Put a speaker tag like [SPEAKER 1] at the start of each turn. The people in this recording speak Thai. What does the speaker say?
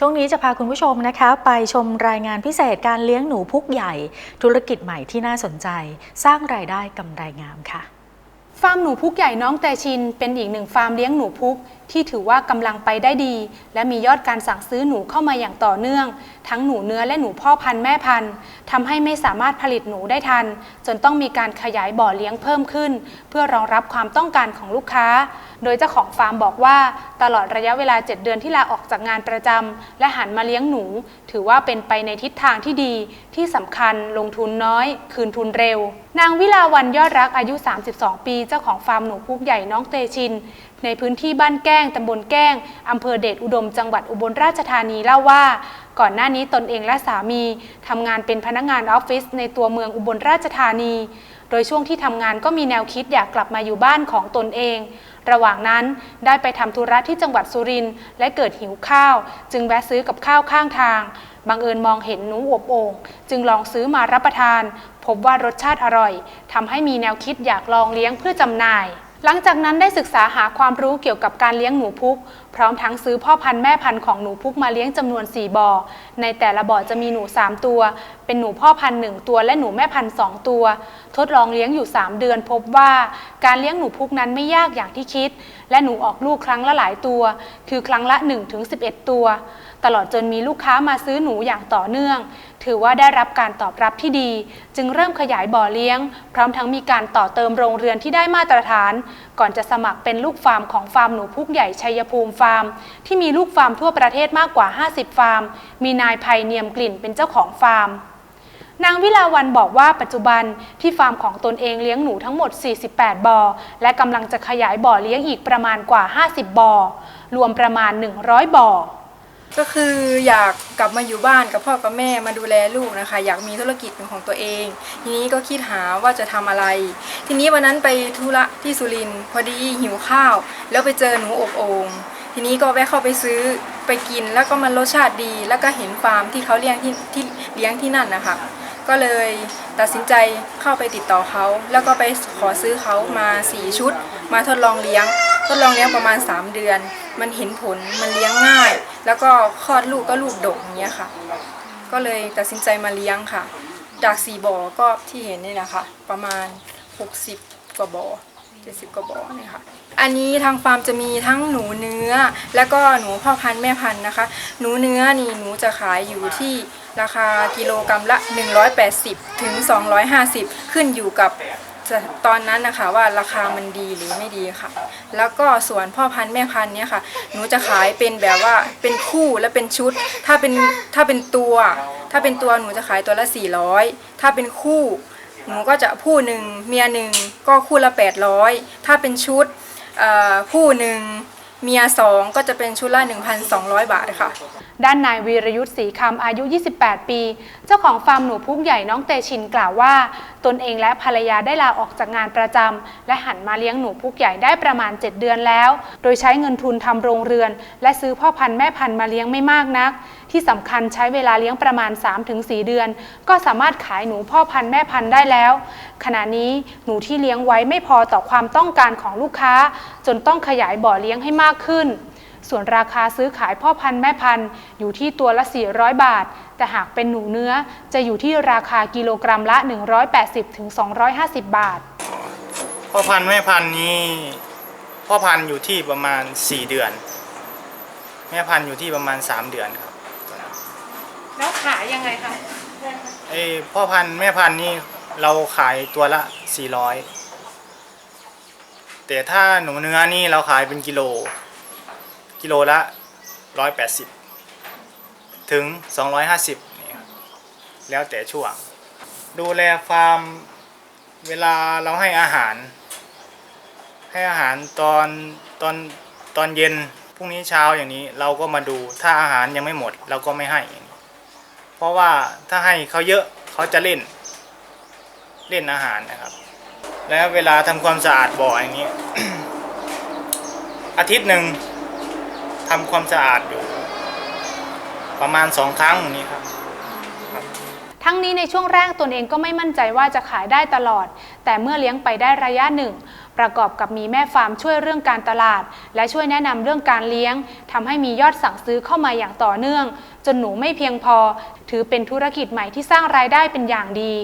[SPEAKER 1] ช่วงนี้จะพาคุณผู้ชมนะคะ ไปชมรายงานพิเศษการเลี้ยงหนูพุกใหญ่ ธุรกิจใหม่ที่น่าสนใจ สร้างรายได้กำไรงามค่ะ
[SPEAKER 2] ฟาร์มหนูพุกใหญ่น้องแต่ชินเป็นอีกหนึ่งฟาร์มเลี้ยงหนูพุก ที่ถือว่ากำลังไปได้ดี และมียอดการสั่งซื้อหนูเข้ามาอย่างต่อเนื่อง ทั้งหนูเนื้อและหนูพ่อพันธุ์แม่พันธุ์ทำให้ไม่สามารถผลิตหนูได้ทัน จนต้องมีการขยายบ่อเลี้ยงเพิ่มขึ้น เพื่อรองรับความต้องการของลูกค้า โดยเจ้าของฟาร์มบอกว่า ตลอดระยะเวลา 7 เดือนที่ลาออกจากงานประจำและหันมาเลี้ยงหนู ถือว่าเป็นไปในทิศทางที่ดีที่สำคัญลงทุนน้อย คืนทุนเร็ว นางวิลาวันยอดรักอายุ 32 ปี เจ้าของฟาร์มหนูพุกใหญ่น้องเตชินในพื้นที่บ้านแก้งตำบลแก้งอำเภอเดชอุดมจังหวัดอุบลราชธานีเล่าว่า ก่อนหน้านี้ตนเองและสามีทำงานเป็นพนักงานออฟฟิศในตัวเมืองอุบลราชธานี โดยช่วงที่ทำงานก็มีแนวคิดอยากกลับมาอยู่บ้านของตนเอง ระหว่างนั้นได้ไปทำธุระที่จังหวัดสุรินทร์และเกิดหิวข้าว จึงแวะซื้อกับข้าวข้างทางบังเอิญมองเห็นหนูอบโอ่งจึงลองซื้อมารับประทาน พบว่ารสชาติอร่อยทำให้มีแนวคิดอยากลองเลี้ยงเพื่อจำหน่าย หลังจากนั้นได้ศึกษาหาความรู้เกี่ยวกับการเลี้ยงหนูพุก พร้อมทั้งซื้อพ่อพันธุ์แม่พันธุ์ของหนูพุกมาเลี้ยงจำนวน 4บ่อ ในแต่ละบ่อจะมีหนู 3 ตัว เป็นหนูพ่อพันธุ์1ตัวและหนูแม่พันธุ์2ตัว ทดลองเลี้ยงอยู่ 3 เดือนพบว่า การเลี้ยงหนูพุกนั้นไม่ยากอย่างที่คิด และหนูออกลูกครั้งละหลายตัว คือครั้งละ 1-11 ตัว ตลอดจนมีลูกค้ามาซื้อหนูอย่างต่อเนื่อง ถือว่าได้รับการตอบรับที่ดี จึงเริ่มขยายบ่อเลี้ยง พร้อมทั้งมีการต่อเติมโรงเรือนที่ได้มาตรฐาน ก่อนจะสมัครเป็นลูกฟาร์มของฟาร์มหนูพุกใหญ่ชัยภูมิฟาร์ม ที่มีลูกฟาร์มทั่วประเทศมากกว่า 50 ฟาร์ม มีนายภัยเนียมกลิ่นเป็นเจ้าของฟาร์ม นางวิลาวันบอกว่าปัจจุบันที่ฟาร์มของตนเองเลี้ยงหนูทั้งหมด 48บ่อ และกำลังจะขยายบ่อเลี้ยงอีกประมาณกว่า 50 บ่อ รวมประมาณ 100 บ่อ
[SPEAKER 3] ก็คืออยากกลับมาอยู่บ้านกับพ่อกับแม่มาดูแลลูกนะคะ อยากมีธุรกิจเป็นของตัวเอง ทีนี้ก็คิดหาว่าจะทำอะไร ทีนี้วันนั้นไปธุระที่สุรินทร์พอดีหิวข้าว แล้วไปเจอหนูอบโอ่งทีนี้ก็แวะเข้าไปซื้อไปกินแล้วก็มันรสชาติดี แล้วก็เห็นฟาร์มที่เขาเลี้ยงที่ที่เลี้ยงที่นั่นนะคะ ก็เลยตัดสินใจเข้าไปติดต่อเขา แล้วก็ไปขอซื้อเขามา 4 ชุด มาทดลองเลี้ยง ทดลองเลี้ยงประมาณ 3 เดือน มันเห็นผลมันเลี้ยงง่าย แล้วก็คลอดลูกก็ลูกดกอย่างเงี้ยค่ะ ก็เลยตัดสินใจมาเลี้ยงค่ะ จากสี่บ่อก็ที่เห็นนี่นะคะ ประมาณ 60 กว่าบ่อ 70 กว่าบ่อเนี่ยค่ะ อันนี้ทางฟาร์มจะมีทั้งหนูเนื้อ แล้วก็หนูพ่อพันธุ์แม่พันธุ์นะคะ หนูเนื้อนี่หนูจะขายอยู่ที่ราคากิโลกรรัมละ 180 ถึง 250 ขึ้นอยู่กับตอนนั้นนะคะว่าราคามันดีหรือไม่ดีค่ะ แล้วก็ส่วนพ่อพันธุ์แม่พันธุ์เนี่ยค่ะ หนูจะขายเป็นแบบว่าเป็นคู่และเป็นชุด ถ้าเป็นถ้าเป็นตัว ถ้าเป็นตัวหนูจะขายตัวละ 400 ถ้าเป็นคู่ หนูก็จะคู่หนึ่งเมียหนึ่งก็คู่ละ800 ถ้าเป็นชุดเอ่อคู่หนึ่งเมียสองก็จะเป็นชุดละ 1,200 บาทค่ะ
[SPEAKER 2] ด้านนายวีรยุทธ์ศรีคำอายุ 28 ปี เจ้าของฟาร์มหนูพุกใหญ่น้องเตชินกล่าวว่า ตนเองและภรรยาได้ลาออกจากงานประจำและหันมาเลี้ยงหนูพุกใหญ่ได้ประมาณ 7 เดือนแล้ว โดยใช้เงินทุนทำโรงเรือน และซื้อพ่อพันธุ์แม่พันธุ์มาเลี้ยงไม่มากนักที่สำคัญใช้เวลาเลี้ยงประมาณ 3-4 เดือน ก็สามารถขายหนูพ่อพันธุ์แม่พันธุ์ได้แล้ว ขณะนี้หนูที่เลี้ยงไว้ไม่พอต่อความต้องการของลูกค้า จนต้องขยายบ่อเลี้ยงให้มากขึ้น ส่วนราคาซื้อขายพ่อพันธุ์แม่พันธุ์อยู่ที่ตัวละ 400 บาท แต่หากเป็นหนูเนื้อจะอยู่ที่ราคากิโลกรัมละ 180ถึง250 บาท
[SPEAKER 4] พ่อพันธุ์แม่พันธุ์นี้พ่อพันธุ์อยู่ที่ประมาณ 4 เดือน แม่พันธุ์อยู่ที่ประมาณ 3 เดือนครับ
[SPEAKER 2] แล้วขายยังไงคะ
[SPEAKER 4] ไอ้พ่อพันธุ์แม่พันธุ์นี่เราขายตัวละ 400 แต่ถ้าหนูเนื้อนี่เราขายเป็นกิโล กิโลละ 180 ถึง 250นี่ครับแล้วแต่ช่วง ดูแลฟาร์มเวลาเราให้อาหาร ให้อาหารตอนตอนตอนเย็นพรุ่งนี้เช้าอย่างนี้เราก็มาดูถ้าอาหารยังไม่หมด เราก็ไม่ให้อย่างนี้ เพราะว่าถ้าให้เขาเยอะเขาจะเล่น เล่นอาหารนะครับ แล้วเวลาทำความสะอาดบ่ออย่างนี้ อาทิตย์หนึ่งทำความสะอาดอยู่ ประมาณสองครั้งอย่างนี้ครับ
[SPEAKER 2] ทั้งนี้ในช่วงแรกตนเองก็ไม่มั่นใจว่าจะขายได้ตลอด แต่เมื่อเลี้ยงไปได้ระยะหนึ่ง ประกอบกับมีแม่ฟาร์มช่วยเรื่องการตลาด และช่วยแนะนำเรื่องการเลี้ยงทำให้มียอดสั่งซื้อเข้ามาอย่างต่อเนื่อง จนหนูไม่เพียงพอ ถือเป็นธุรกิจใหม่ที่สร้างรายได้เป็นอย่างดี